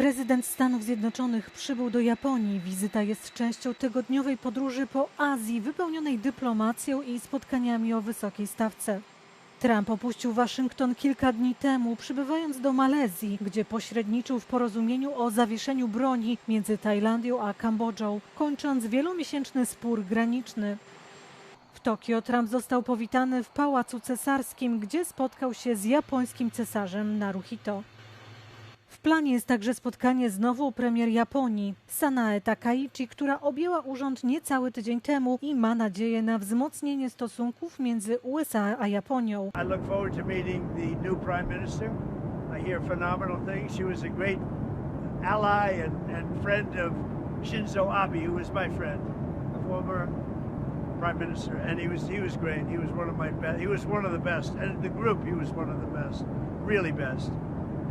Prezydent Stanów Zjednoczonych przybył do Japonii. Wizyta jest częścią tygodniowej podróży po Azji, wypełnionej dyplomacją i spotkaniami o wysokiej stawce. Trump opuścił Waszyngton kilka dni temu, przybywając do Malezji, gdzie pośredniczył w porozumieniu o zawieszeniu broni między Tajlandią a Kambodżą, kończąc wielomiesięczny spór graniczny. W Tokio Trump został powitany w Pałacu Cesarskim, gdzie spotkał się z japońskim cesarzem Naruhito. W planie jest także spotkanie z nową premier Japonii, Sanae Takaichi, która objęła urząd niecały tydzień temu i ma nadzieję na wzmocnienie stosunków między USA a Japonią. I hear phenomenal things. She was a great ally and, and friend of Shinzo Abe, who was my friend, former prime minister, and he was he was great. He was one of my best. He was one of the best, and the group he was one of the best, really best.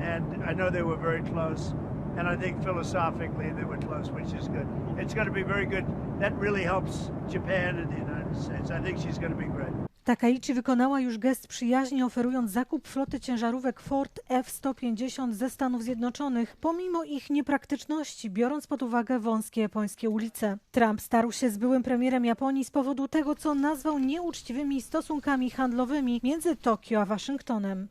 And I know they were very close, and I think philosophically they were close, which is good. It's going to be very good. That really helps Japan and the United States. I think she's going to be great. Takaichi wykonała już gest przyjaźni, oferując zakup floty ciężarówek Ford F-150 ze Stanów Zjednoczonych, pomimo ich niepraktyczności, biorąc pod uwagę wąskie japońskie ulice. Trump starł się z byłym premierem Japonii z powodu tego, co nazwał nieuczciwymi stosunkami handlowymi między Tokio a Waszyngtonem.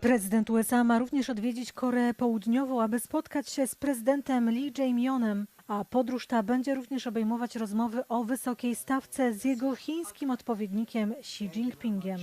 Prezydent USA ma również odwiedzić Koreę Południową, aby spotkać się z prezydentem Lee Jae-myonem, a podróż ta będzie również obejmować rozmowy o wysokiej stawce z jego chińskim odpowiednikiem Xi Jinpingiem.